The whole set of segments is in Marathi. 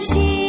心。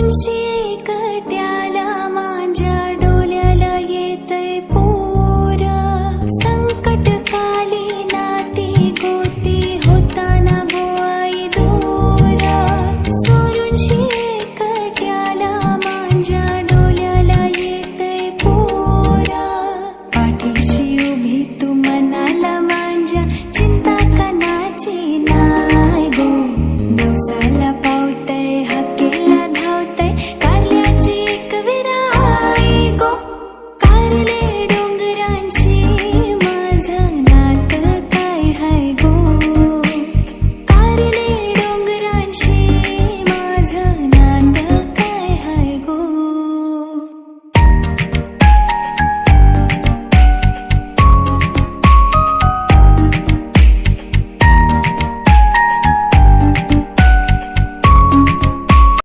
दोनशे कट्याला माझ्या डोल्याला येतय पोरा. संकट काली नाती गोती होताना गोवाई दोरा. सोडूनशे कट्याला माझ्या डोल्याला येतय पोरा. पाठीशी उभी तू मनाला